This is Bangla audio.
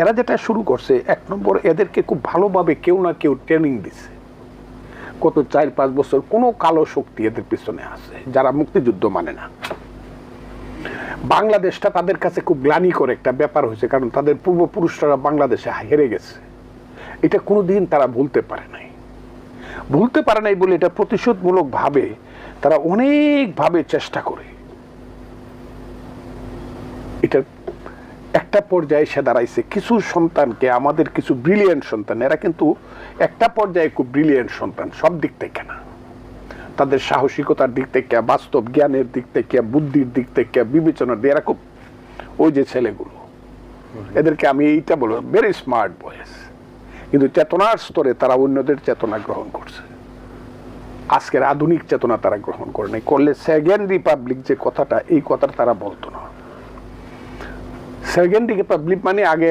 এরা যেটা শুরু করছে, এক নম্বর এদেরকে খুব ভালোভাবে কেউ না কেউ ট্রেনিং দিছে কত চার, পাঁচ বছর কোনো কালো শক্তি এদের পিছনে আছে, যারা মুক্তিযুদ্ধ মানে না। বাংলাদেশটা তাদের কাছে খুব গ্লানিকর একটা ব্যাপার হয়েছে, কারণ তাদের পূর্বপুরুষরা বাংলাদেশে হেরে গেছে। এটা কোনোদিন তারা ভুলতে পারে নাই। ভুলতে পারে নাই বলে এটা প্রতিশোধমূলক ভাবে তারা অনেকভাবে চেষ্টা করে। এটা একটা পর্যায়ে এসে দাঁড়াইছে। কিছু সন্তানকে, আমাদের কিছু ব্রিলিয়েন্ট সন্তান, এরা কিন্তু একটা পর্যায়ে খুব ব্রিলিয়েন্ট সন্তান, সব দিক থেকে না। তাদের সাহসিকতার দিক থেকে, বাস্তব জ্ঞানের দিক থেকে, বুদ্ধির দিক থেকে, বিবেচনার দিয়ে এরা খুব ওই যে ছেলেগুলো। এদেরকে আমি এইটা বলব ভেরি স্মার্ট বয়েস কিন্তু চেতনার স্তরে তারা অন্যদের চেতনা গ্রহণ করছে। আজকের আধুনিক চেতনা তারা গ্রহণ করে নাই। করলে সেকেন্ড রিপাবলিক যে কথাটা, এই কথাটা তারা বলতো না। সেকেন্ড রিপাবলিক মানে আগে